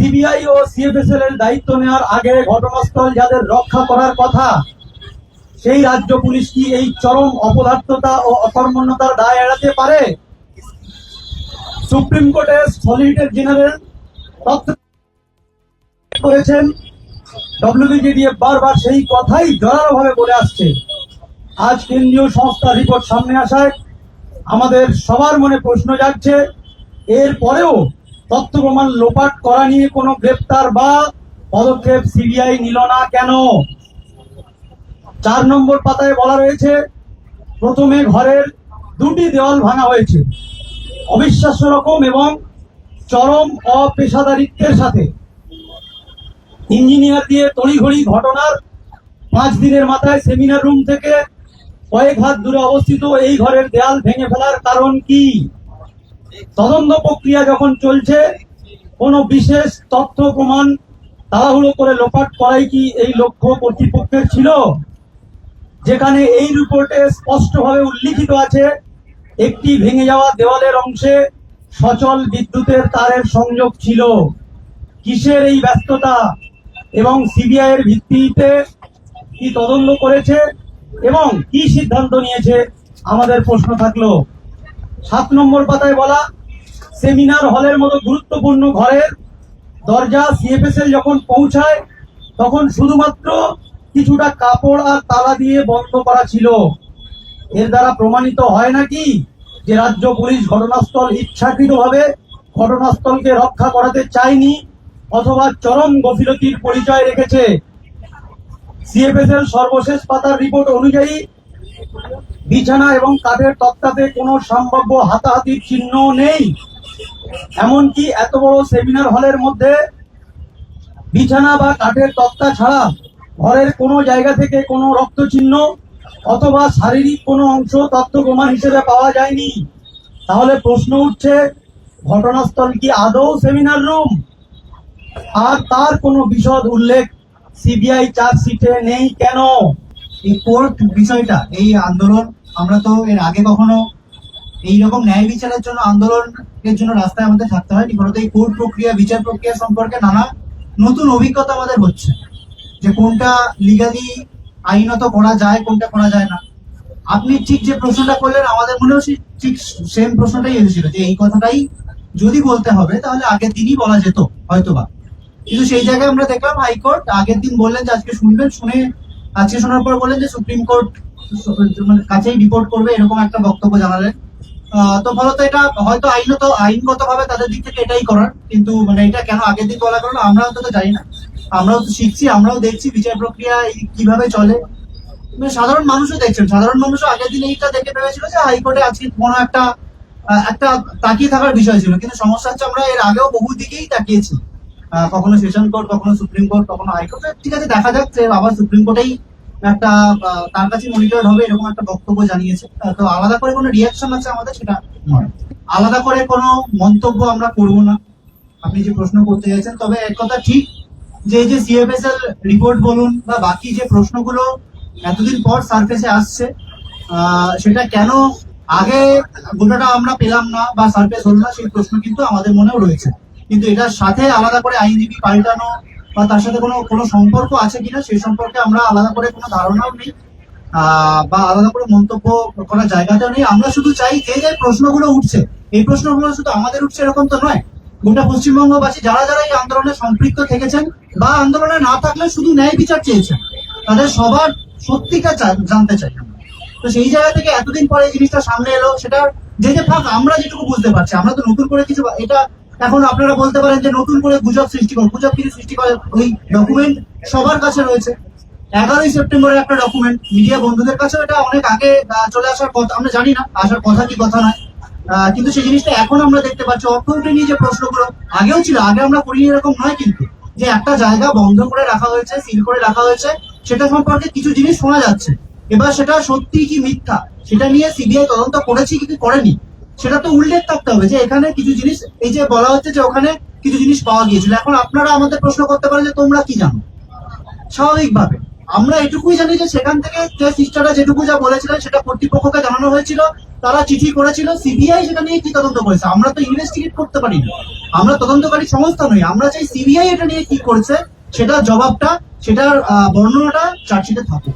CBI ও CFSL এর দায়িত্ব নেওয়ার আগে ঘটনাস্থল যাদের রক্ষা করার কথা, সেই রাজ্য পুলিশ কি এই চরম অপদার্থতা ও অকর্মণ্যতার দায় এড়াতে পারে? সুপ্রিম কোর্টের সলিসিটর জেনারেল করেছেন, ডব্লিউবিজিডিএফ বারবার সেই কথাই জোরালোভাবে বলে আসছে। আজ কেন্দ্রীয় সংস্থার রিপোর্ট সামনে আসায় আমাদের সবার মনে প্রশ্ন যাচ্ছে এর পরেও তথ্য প্রমাণ লোপাট করা নিয়ে কোনো গ্রেপ্তার বা পদক্ষেপ সিবিআই নিল না কেন? চার নম্বর পাতায় বলা রয়েছে, প্রথমে ঘরের দুটি দেওয়াল ভাঙা হয়েছে। অবিশ্বাস্য রকম এবং চরম অপেশাদারিত্বের সাথে। ইঞ্জিনিয়ার দিয়ে তড়িঘড়ি ঘটনার পাঁচ দিনের মাথায় সেমিনার রুম থেকে কয়েক হাত দূরে অবস্থিত এই ঘরের দেয়াল ভেঙে ফেলার কারণ কি? তদন্ত প্রক্রিয়া যখন চলছে, কোনো বিশেষ তথ্য প্রমাণ তাড়াহুড়ো করে লোপাট করাই কি এই লক্ষ্য কর্তৃপক্ষের ছিল? যেখানে এই রিপোর্টে স্পষ্টভাবে উল্লিখিত আছে, একটি ভেঙে যাওয়া দেওয়ালের অংশে সচল বিদ্যুতের তারের সংযোগ ছিল। কিসের এই ব্যস্ততা? এবং সিবিআই এর ভিত্তিতে কি তদন্ত করেছে? এবং কি সিদ্ধান্ত নিয়েছে? আমাদের প্রশ্ন থাকল। সাত নম্বর পাতায় বলা, সেমিনার হলের মতো গুরুত্বপূর্ণ ঘরের দরজা সিএফএসএল যখন পৌঁছায়, তখন শুধুমাত্র কিছুটা কাপড় আর তালা দিয়ে বন্ধ করা ছিল। এর দ্বারা প্রমাণিত হয় নাকি যে রাজ্য পুলিশ ঘটনাস্থল ইচ্ছাকৃতভাবে ঘটনাস্থলকে রক্ষা করাতে চায়নি অথবা চরম গফিলতির পরিচয় রেখেছে। সিএফএসএল সর্বশেষ পাতার রিপোর্ট অনুযায়ী বিছানা এবং কাঠের তক্তাতে কোনো সম্ভাব্য হাতাহাতির চিহ্ন নেই। এমনকি এত বড় সেমিনার হলের মধ্যে বিছানা বা কাঠের তক্তা ছাড়া ঘরের কোনো জায়গা থেকে কোনো রক্ত চিহ্ন অথবা শারীরিক কোনো অংশ তথ্য প্রমাণ হিসেবে পাওয়া যায়নি। তাহলে প্রশ্ন উঠছে, ঘটনাস্থল কি আদৌ সেমিনার রুম? আর তার কোনো বিশদ উল্লেখ সিবিআই চার্জশিটে নেই কেন? এই কোর্ট বিষয়টা, এই আন্দোলন, আমরা তো এর আগে কখনো এই রকম ন্যায় বিচারের জন্য আন্দোলনের জন্য রাস্তায় আমাদের থাকতে হয় ফলত এই কোর্ট প্রক্রিয়া, বিচার প্রক্রিয়া সম্পর্কে নানা নতুন অভিজ্ঞতা আমাদের হচ্ছে। যে কোনটা লিগালি আইনত করা যায়, কোনটা করা যায় না। আপনি ঠিক যে প্রশ্নটা করলেন, আমাদের মনেও ঠিক সেম প্রশ্নটাই এসেছিল, যে এই কথাটাই যদি বলতে হবে, তাহলে আগের দিনই বলা যেত, হয়তোবা। কিন্তু সেই জায়গায় আমরা দেখলাম হাইকোর্ট আগের দিন বললেন যে আজকে শুনবেন, শুনে আজকে শোনার পর বললেন যে সুপ্রিম কোর্ট মানে কাছেই রিপোর্ট করবে, এরকম একটা বক্তব্য জানালেন। তো ফলত এটা হয়তো আইনত আইনগত ভাবে তাদের দিক থেকে এটাই করার, কিন্তু মানে এটা কেন আগের দিন বলা করল আমরা অন্তত জানি না। আমরাও তো শিখছি, আমরাও দেখছি বিচার প্রক্রিয়া কীভাবে চলে। মানে সাধারণ মানুষও দেখছেন, সাধারণ মানুষও আগের দিন এইটা দেখে ভেবেছিল যে হাইকোর্টে আজকে কোনো একটা একটা তাকিয়ে থাকার বিষয় ছিল। কিন্তু সমস্যা হচ্ছে আমরা এর আগেও বহু দিকেই তাকিয়েছি। কখনো সেশন কোর্ট কখনো সুপ্রিম কোর্ট কখনো হাইকোর্ট ঠিক আছে, দেখা যাক যে আবার সুপ্রিম কোর্টেই একটা তার কাছে মনিটর হবে এরকম একটা বক্তব্য জানিয়েছে। তো আলাদা করে কোনো রিয়াকশন আছে আমাদের? সেটা নয়। আলাদা করে কোনো মন্তব্য আমরা করব না। আপনি যে প্রশ্ন করতে চাইছেন, তবে এক কথা ঠিক যে যে সিএফএসএল রিপোর্ট বলুন বা বাকি যে প্রশ্নগুলো এতদিন পর সার্ফেসে আসছে সেটা কেন আগে গোটাটা আমরা পেলাম না বা সার্ফেস হলো না, সেই প্রশ্ন কিন্তু আমাদের মনেও রয়েছে। কিন্তু এটার সাথে আলাদা করে আইনজীবী পাল্টানো বা তার সাথে কোনো কোনো সম্পর্ক আছে কিনা, সেই সম্পর্কে আমরা আলাদা করে কোনো ধারণাও নেই। বা আলাদা করে মন্তব্য করার জায়গাটাও নেই। আমরা শুধু চাই যে যে প্রশ্নগুলো উঠছে, এই প্রশ্নগুলো শুধু আমাদের উঠছে এরকম তো নয়। গোটা পশ্চিমবঙ্গবাসী যারা যারা এই আন্দোলনে সম্পৃক্ত থেকেছেন বা আন্দোলনে না থাকলে শুধু ন্যায় বিচার চেয়েছেন, তাদের সবার সত্যিটা জানতে চাই তো সেই জায়গা থেকে এতদিন পরে এই জিনিসটা সামনে এলো সেটা যে যে ফাঁক আমরা যেটুকু বুঝতে পারছি, আমরা তো নতুন করে কিছু এটা এখন আপনারা বলতে পারেন যে নতুন করে গুজব সৃষ্টি করে গুজব কিছু সৃষ্টি করে ওই ডকুমেন্ট সবার কাছে রয়েছে। এগারোই সেপ্টেম্বরের একটা ডকুমেন্ট মিডিয়া বন্ধুদের কাছেও এটা অনেক আগে চলে আসার কথা আমরা জানি না, আসার কথা কি, কথা নয়। কিন্তু সেই জিনিসটা এখন আমরা দেখতে পাচ্ছি। অর্থনীতি নিয়ে যে প্রশ্নগুলো আগেও ছিল, আগে আমরা করিনি এরকম নয় কিন্তু। যে একটা জায়গা বন্ধ করে রাখা হয়েছে সিল করে রাখা হয়েছে, সেটা সম্পর্কে কিছু জিনিস শোনা যাচ্ছে। এবার সেটা সত্যি কি মিথ্যা, সেটা নিয়ে সিবিআই তদন্ত করেছি কি করেনি? সেটা তো উল্লেখ থাকতে হবে যে এখানে কিছু জিনিস, এই যে বলা হচ্ছে যে ওখানে কিছু জিনিস পাওয়া গিয়েছিল। এখন আপনারা আমাদের প্রশ্ন করতে পারেন যে তোমরা কি জানো? স্বাভাবিকভাবে। আমরা এটুকুই জানি যে সেখান থেকে যে সিস্টাররা যেটুকু যা বলেছিলেন সেটা কর্তৃপক্ষকে জানানো হয়েছিল। তারা চিঠি করেছিল। সিবিআই সেটা নিয়ে কি তদন্ত করেছে? আমরা তো ইনভেস্টিগেট করতে পারি না আমরা তদন্তকারী সংস্থা নই। আমরা চাই সিবিআই এটা নিয়ে কি করেছে, সেটার জবাবটা, সেটার বর্ণনাটা চার্জশিটে থাকুক।